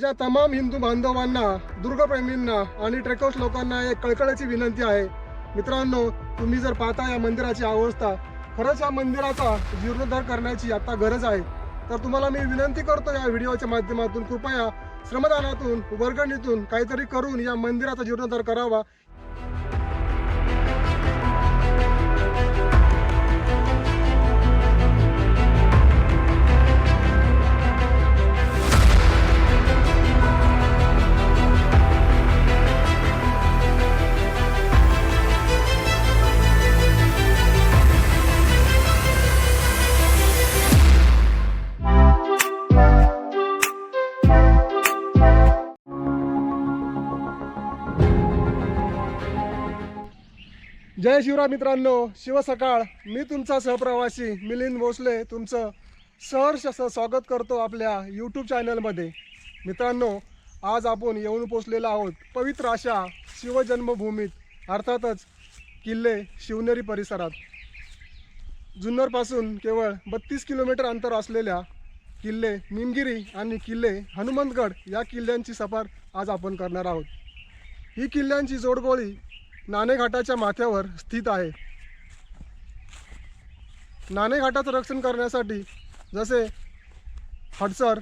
माझ्या तमाम हिंदू बांधवांना दुर्गप्रेमींना आणि ट्रेकर्स लोकांना एक कळकळीची विनंती आहे. मित्रांनो तुम्ही जर पाहता या मंदिराची अवस्था खरंच या मंदिराचा जीर्णोद्धार करण्याची आता गरज आहे. तर तुम्हाला मी विनंती करतो या व्हिडिओच्या माध्यमातून कृपया श्रमदानातून वर्गणीतून काहीतरी करून या मंदिराचा जीर्णोद्धार करावा. जय शिवराय मित्रांनो शिव सकाळ. मी तुमचा सहप्रवासी मिलिंद भोसले तुमचं सहर्ष असं स्वागत करतो आपल्या यूट्यूब चॅनलमध्ये मित्रांनो आज आपण येऊन पोचलेलो आहोत पवित्र अशा शिवजन्मभूमीत अर्थातच किल्ले शिवनेरी परिसरात. जुन्नरपासून केवळ बत्तीस किलोमीटर अंतर असलेल्या किल्ले निमगिरी आणि किल्ले हनुमंतगड या किल्ल्यांची सफर आज आपण करणार आहोत. ही किल्ल्यांची जोडगोळी नाणेघाटाच्या माथ्यावर स्थित आहे. नाणेघाटाचं रक्षण करण्यासाठी जसे हडसर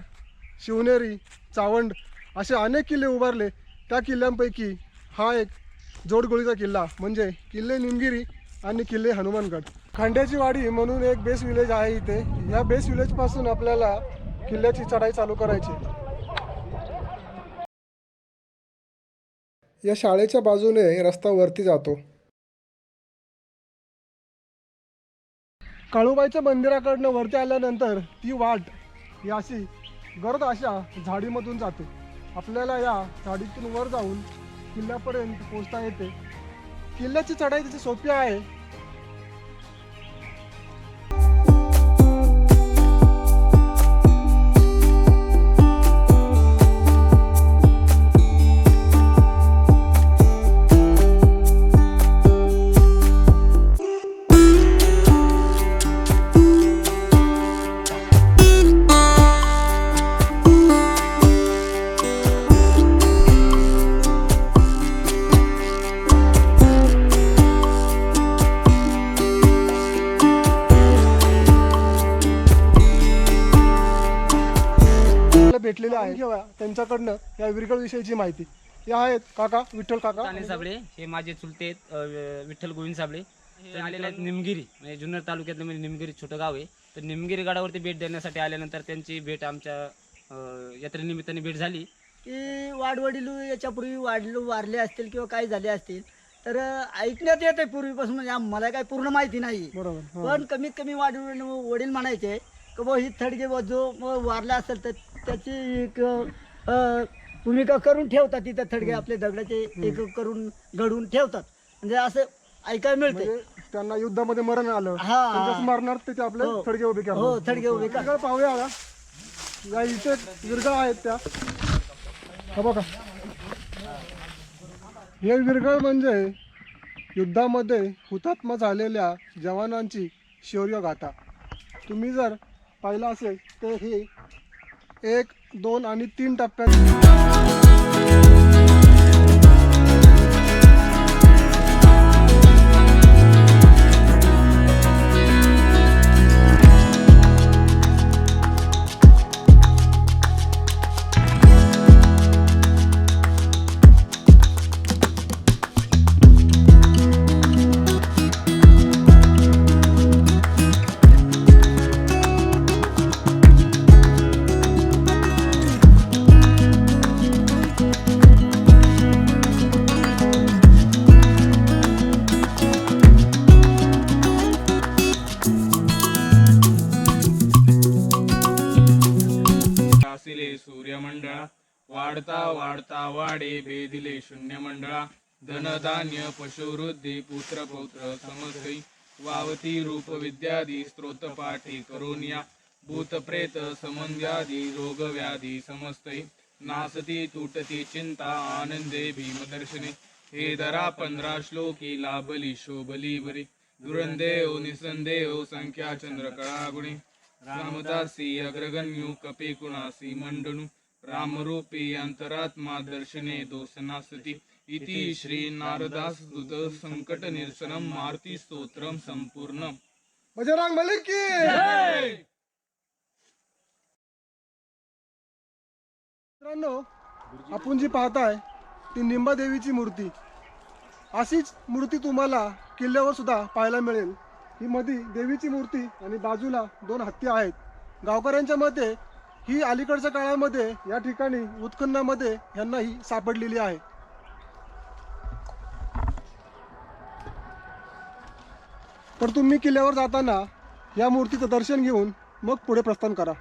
शिवनेरी चावंड असे अनेक किल्ले उभारले त्या किल्ल्यांपैकी हा एक जोडगोळीचा किल्ला म्हणजे किल्ले निमगिरी आणि किल्ले हनुमानगड. खांड्याची वाडी म्हणून एक बेस विलेज आहे इथे. या बेस विलेजपासून आपल्याला किल्ल्याची चढाई चालू करायची या शाळेच्या बाजूने रस्ता वरती जातो. काळूबाईच्या मंदिराकडनं वरती आल्यानंतर ती वाट ही अशी गर्द अशा झाडीमधून जाते. आपल्याला या झाडीतून वर जाऊन किल्ल्यापर्यंत पोहोचता येते. किल्ल्याची चढाई तिची सोपी आहे. भेटलेले आहे घेऊया त्यांच्याकडनं या विरगळ विषयीची माहिती. हे आहेत काका विठ्ठल काका. ताने साबळे हे माझे चुलते आहेत, अ, विठ्ठल गोविंद साबळे. ते आलेले आहेत. निमगिरी म्हणजे जुन्नर तालुक्यातलं म्हणजे निमगिरी छोटं गाव आहे. तर निमगिरी गडावरती भेट देण्यासाठी आल्यानंतर त्यांची भेट आमच्या अ, यात्रेनिमित्ताने भेट झाली. की वाडवडील याच्यापूर्वी वाढलो वारले असतील किंवा काही झाले असतील तर ऐकण्यात येते पूर्वीपासून. म्हणजे मला काही पूर्ण माहिती नाही. बरोबर हा. पण कमीत कमी वाढवडील वडील म्हणायचे बुवा ही थडगे बुवा जो वारला असेल तर त्याची एक अ, भूमिका करून ठेवतात तिथं थडगे आपले दगडाचे एक करून घडून ठेवतात. म्हणजे असं ऐकायला मिळते म्हणजे त्यांना युद्धामध्ये मरण आलं. हा. स्मरणार्थ तिथे आपले हो. थडगे उभे हो थडगे उभे का विरगळ पाहूया का? या इथे विरगळ आहेत त्या. हा बघा. हे विरगळ म्हणजे युद्धामध्ये हुतात्मा झालेल्या जवानांची शौर्य गाथा तुम्ही जर पाहिलं असेल तर हे एक दोन आणि तीन टप्प्यात वाढता वाढता वाढे बेदिले शून्य मंडळा धनधान्य पशुवृद्धी पुत्र पौत्र समसई वावती रूप विद्यादी स्त्रोत पाठी करोनिया भूत प्रेत समंद्यादी रोग व्याधी समस्तई नासती तुटती चिंता आनंदे भीमदर्शने हे दरा पंधरा श्लोकी लाभली शोभली बरी दुरंदेव निसंदेव संख्या चंद्र कळागुणे रामदासी अग्रगण्यू कपी कुणासी मंडणू रामरूपी अंतरात्मा दर्शने दोषनासती इति श्री नारदासुत संकट निरसनम मारुती स्तोत्रम संपूर्ण बजरंग मलिक की मित्रांनो आपण जी पाहताय ती निंबादेवीची मूर्ती. अशीच मूर्ती तुम्हाला किल्ल्यावर सुद्धा पाहायला मिळेल. ही मध्ये देवीची मूर्ती आणि बाजूला दोन हत्ती आहेत. गावकऱ्यांच्या मते ही अलीकडच्या काळामध्ये या ठिकाणी उत्खननामध्ये यांना ही सापडलेली आहे. तर तुम्ही किल्ल्यावर जाताना या मूर्तीचं दर्शन घेऊन मग पुढे प्रस्थान करा.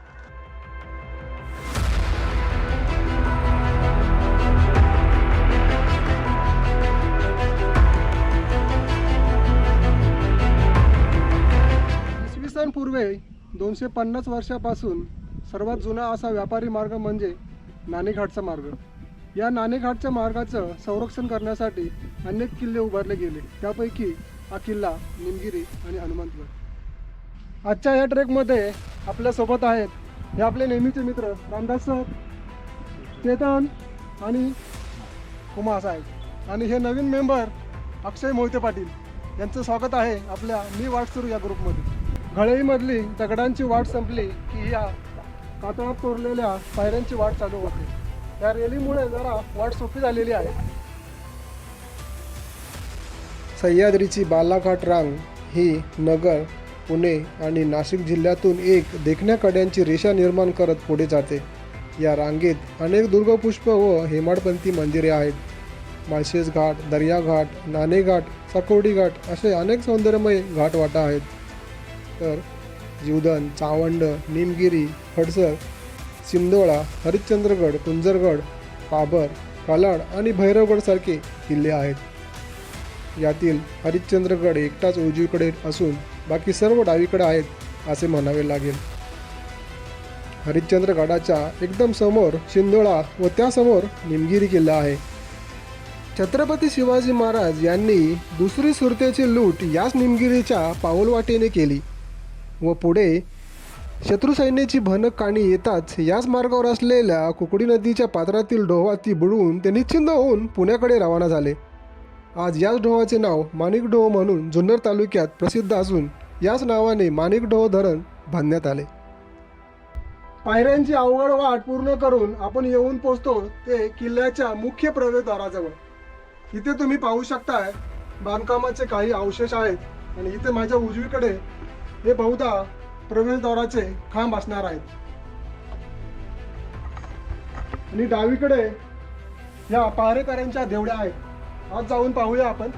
इसवी सन पूर्वे दोनशे पन्नास वर्षापासून सर्वात जुना असा व्यापारी मार्ग म्हणजे नाणेघाटचा मार्ग. या नाणेघाटच्या मार्गाचं संरक्षण करण्यासाठी अनेक किल्ले उभारले गेले. त्यापैकी हा किल्ला निमगिरी आणि हनुमंतगड. आजच्या या ट्रेकमध्ये आपल्यासोबत आहेत हे आपले नेहमीचे मित्र रामदास सर चेतन आणि कुमार साहेब आणि हे नवीन मेंबर अक्षय मोहिते पाटील. यांचं स्वागत आहे आपल्या मी वाट सुरू या ग्रुपमध्ये. घळईमधली दगडांची वाट संपली की या कातळात कोरलेल्या पायऱ्यांची वाट चालू होते. या रेलीमुळे जरा वाट सोपी झालेली आहे. सह्याद्रीची बालाघाट रांग ही नगर पुणे आणि नाशिक जिल्ह्यातून एक देखण्याकड्यांची रेषा निर्माण करत पुढे जाते. या रांगेत अनेक दुर्गपुष्प व हेमाडपंथी मंदिरे आहेत. माळशेज घाट दर्याघाट नाणेघाट साकोर्डी घाट असे अनेक सौंदर्यमय घाटवाटा आहेत. तर जीवदन चावंड निमगिरी खडसर सिंदोळा हरिश्चंद्रगड कुंजरगड पाबर कलाड आणि भैरवगडसारखे किल्ले आहेत. यातील हरिश्चंद्रगड एकटाच उजवीकडे असून बाकी सर्व डावीकडे आहेत असे म्हणावे लागेल. हरिश्चंद्रगडाच्या एकदम समोर शिंदोळा व त्यासमोर निमगिरी किल्ला आहे. छत्रपती शिवाजी महाराज यांनी दुसरी सुरतेची लूट याच निमगिरीच्या पाऊलवाटेने केली. व पुढे शत्रुसैन्याची भनक काणी येताच याच मार्गावर असलेल्या कुकडी नदीच्या पात्रातील डोहाती बुडवून ते निश्चिंत होऊन पुण्याकडे रवाना झाले. आज याच डोहाचे नाव माणिकडोह म्हणून जुन्नर तालुक्यात प्रसिद्ध असून याच नावाने माणिकडोह धरण बांधण्यात आले. पायऱ्यांची अवघड वाट पूर्ण करून आपण येऊन पोचतो ते किल्ल्याच्या मुख्य प्रवेशद्वाराजवळ इथे तुम्ही पाहू शकताय बांधकामाचे काही अवशेष आहेत आणि इथे माझ्या उजवीकडे हे बहुधा प्रवेशद्वाराचे खांब असणार आहेत. आणि डावीकडे या पहारेकऱ्यांच्या देवड्या आहेत. आज जाऊन पाहूया आपण.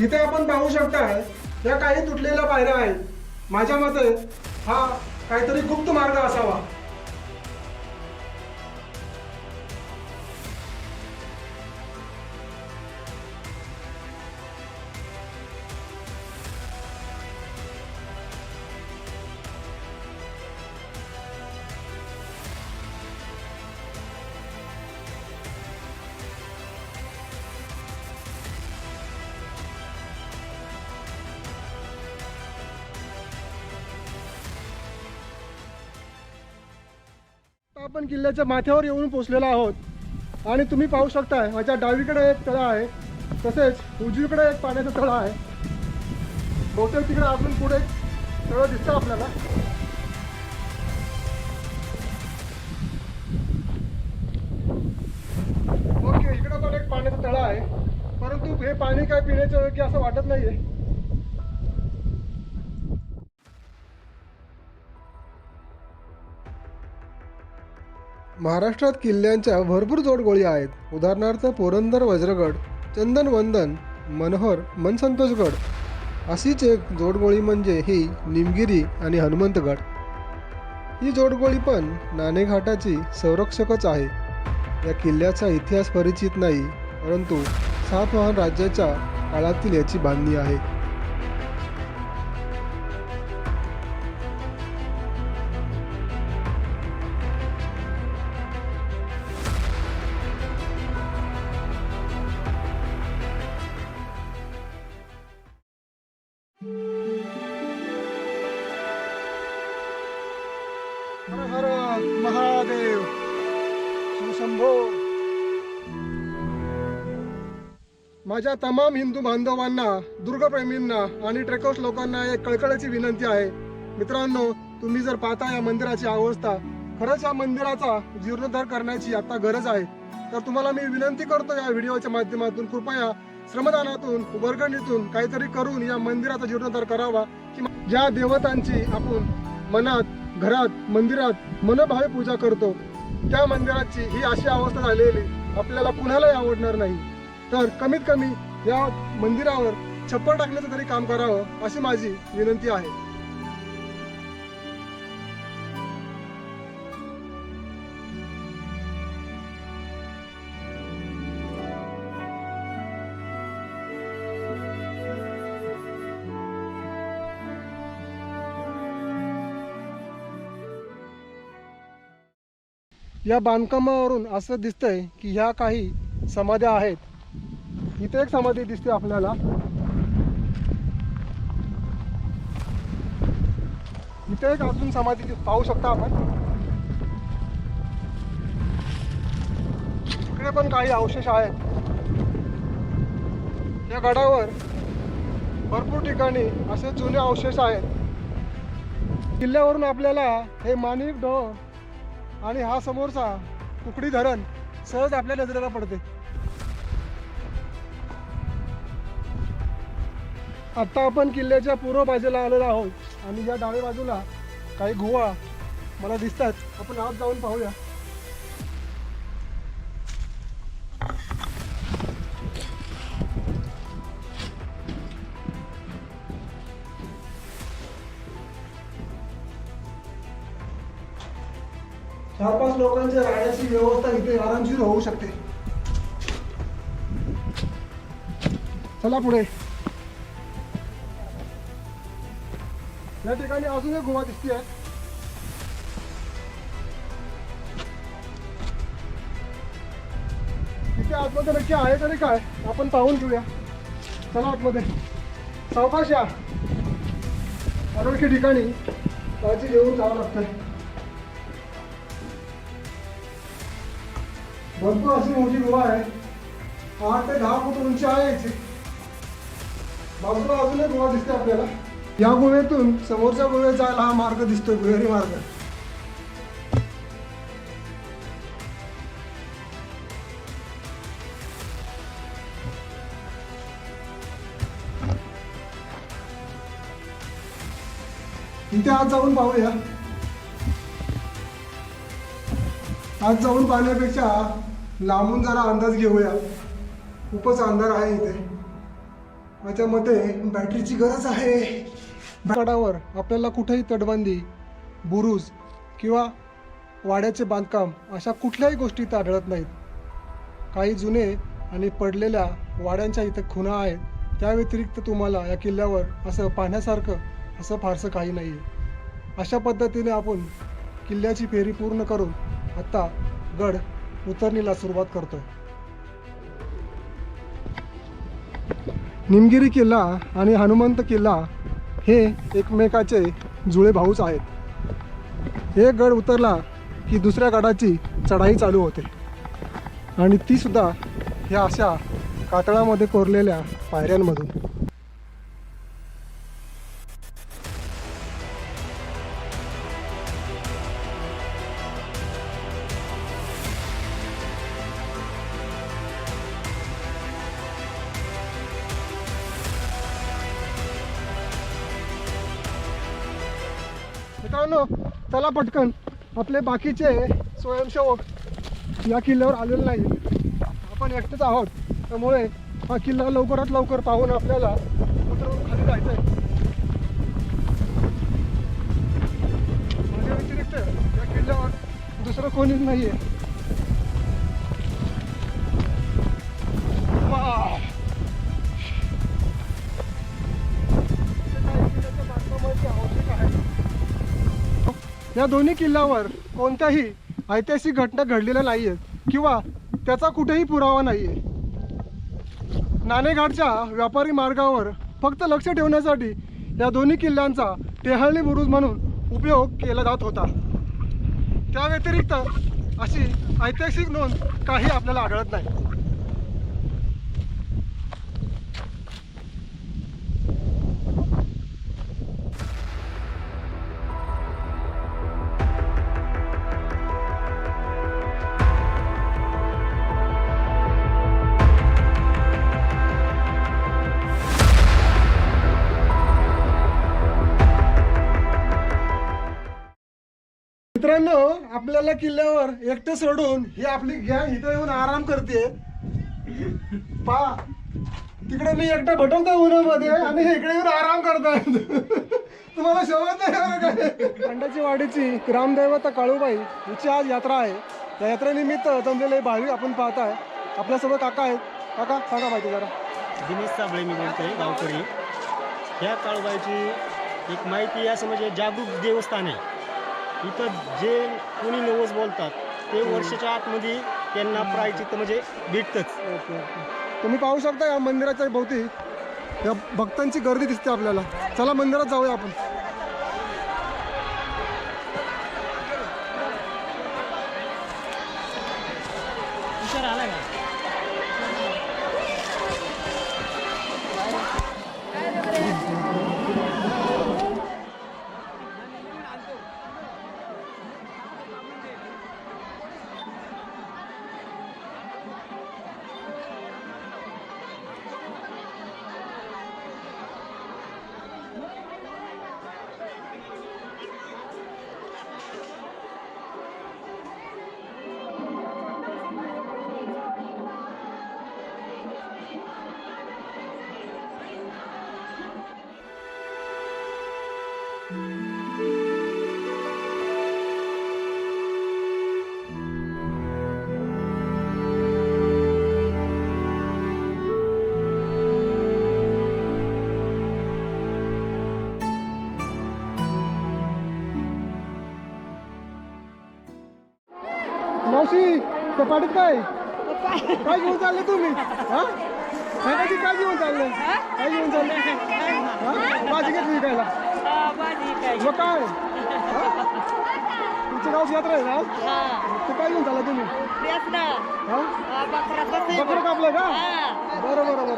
इथे आपण पाहू शकताय या काही तुटलेल्या पायऱ्या आहेत. माझ्या मते हा काहीतरी गुप्त मार्ग असावा. आपण किल्ल्याच्या माथ्यावर येऊन पोचलेलो आहोत. आणि तुम्ही पाहू शकताय माझ्या डावीकडे एक तळा आहे. तसेच उजवीकडे एक पाण्याचं तळा आहे. बहुतेक तिकडे अजून पुढे एक तळं दिसतं आपल्याला. ओके इकडे पण एक पाण्याचं तळा आहे. परंतु हे पाणी काय पिण्याच्या योग्य असं वाटत नाहीये. महाराष्ट्रात किल्ल्यांच्या भरपूर जोडगोळी आहेत. उदाहरणार्थ पोरंदर वज्रगड चंदनवंदन मनोहर मनसंतोषगड. अशीच एक जोडगोळी म्हणजे ही निमगिरी आणि हनुमंतगड. ही जोडगोळी पण नाणेघाटाची संरक्षकच आहे. या किल्ल्याचा इतिहास परिचित नाही परंतु सातवाहन राज्याच्या काळातील याची बांधणी आहे. हर हर महादेव शिवशंभो माझ्या तमाम हिंदू बांधवांना दुर्गप्रेमींना आणि ट्रेकर्स लोकांना एक कळकळीची विनंती आहे. मित्रांनो तुम्ही जर पाहता या मंदिराची अवस्था खरंच या मंदिराचा जीर्णोद्धार करण्याची आता गरज आहे. तर तुम्हाला मी विनंती करतो या व्हिडिओच्या माध्यमातून कृपया श्रमदानातून वर्गणीतून काहीतरी करून या मंदिराचा जीर्णोद्धार करावा. की ज्या देवतांची आपण मनात घरात मंदिरात मनभावे पूजा करतो. त्या मंदिराची ही अशी अवस्था झालेली आपल्याला कुणालाही आवडणार नाही. तर कमीत कमी या मंदिरावर छप्पर टाकण्याचं तरी काम करावं अशी माझी विनंती आहे. या बांधकामावरून असं दिसतंय की ह्या काही समाध्या आहेत. इथे एक समाधी दिसते आपल्याला. इथे एक अजून समाधी पाहू शकता आपण. इकडे पण काही अवशेष आहेत. या गडावर भरपूर ठिकाणी असे जुने अवशेष आहेत. किल्ल्यावरून आपल्याला हे मानिक डोह आणि हा समोरचा कुकडी धरण सहज आपल्या नजरेला पडते. आता आपण किल्ल्याच्या पूर्व बाजूला आलेलो आहोत आणि या डाव्या बाजूला काही गुहा मला दिसतात. आपण आत जाऊन पाहूया. पाच लोकांच्या राहण्याची व्यवस्था इथे आरामशीर होऊ शकते. चला पुढे. या ठिकाणी अजून एक गुहा दिसते तिथे इथे आतमध्ये नक्की आहे तरी काय आपण पाहून घेऊया. चला आतमध्ये. सावकाश या. अनोळखी ठिकाणी काळजी घेऊन जावं लागतंय. भरपूर अशी मोठी गुहा आहे. आठ ते दहा फूट उंची आहे याची. बाजूला अजून एक गुहा दिसते आपल्याला. या गुहेतून समोरच्या गुहेत जायला हा मार्ग दिसतोय गुहेरी मार्ग. इथे आज जाऊन पाहूया. आज जाऊन पाहण्यापेक्षा लांबून जरा अंदाज घेऊया. खूपच अंधार आहे इथे. माझ्या मते बॅटरीची गरज आहे. गडावर आपल्याला कुठेही तटबंदी बुरुज किंवा वाड्याचे बांधकाम अशा कुठल्याही गोष्टी इथं आढळत नाहीत. काही जुने आणि पडलेल्या वाड्यांच्या इथं खुणा आहेत. त्या व्यतिरिक्त तुम्हाला या किल्ल्यावर असं पाहण्यासारखं असं फारसं काही नाही आहे अशा पद्धतीने आपण किल्ल्याची फेरी पूर्ण करून आत्ता गड उतरणीला सुरुवात करतोय. निमगिरी किल्ला आणि हनुमंत किल्ला हे एकमेकाचे जुळे भाऊच आहेत. एक गड उतरला की दुसऱ्या गडाची चढाई चालू होते. आणि ती सुद्धा ह्या अशा कातळामध्ये कोरलेल्या पायऱ्यांमधून. चला पटकन. आपले बाकीचे स्वयंसेवक या किल्ल्यावर आलेले नाही आपण एकटेच आहोत. त्यामुळे हा किल्ला लवकरात लवकर पाहून आपल्याला उतरून खाली जायचं आहे माझ्या व्यतिरिक्त या किल्ल्यावर दुसरं कोणीच नाही आहे या दोन्ही किल्ल्यावर कोणत्याही ऐतिहासिक घटना घडलेल्या नाही आहेत किंवा त्याचा कुठेही पुरावा नाही आहे नाणेघाटच्या व्यापारी मार्गावर फक्त लक्ष ठेवण्यासाठी या दोन्ही किल्ल्यांचा टेहळणी बुरुज म्हणून उपयोग केला जात होता. त्या व्यतिरिक्त अशी ऐतिहासिक नोंद काही आपल्याला आढळत नाही. मित्रांनो आपल्याला किल्ल्यावर एकटं सोडून ही आपली गॅंग इथं येऊन आराम करते. पा. तिकडे मी एकटा भटवतो उन्हामध्ये आणि इकडे येऊन आराम करतात तुम्हाला शोभत नाही खंडाची वाडीची ग्रामदैवता काळूबाई हिची आज यात्रा आहे. या यात्रेनिमित्त जमलेले भावी आपण पाहताय. आपल्यासोबत काका आहेत. काका सांगा माहिती जरा. दिनेश साबळे मी बोलतोय गावकरी. ह्या काळूबाईची एक माहिती असं म्हणजे जागरूक देवस्थान आहे इथं जे कोणी नवस बोलतात ते वर्षाच्या आतमध्ये त्यांना प्रायचित्त म्हणजे भेटतंच. Okay okay. तुम्ही पाहू शकता या मंदिराच्या भोवती. या भक्तांची गर्दी दिसते आपल्याला. चला मंदिरात जाऊया आपण. मावशी पाठीत काय? काय? घेऊन चालले तुम्ही? हा? काय घेऊन चालले? काय घेऊन चालले? हा? भाजी घेतली विकायला मग काय? तुमच्या गावची यात्रा आहे ना? ते काय घेऊन चालला तुम्ही? हा? बकरं कापलं का? बरं बरं बरं.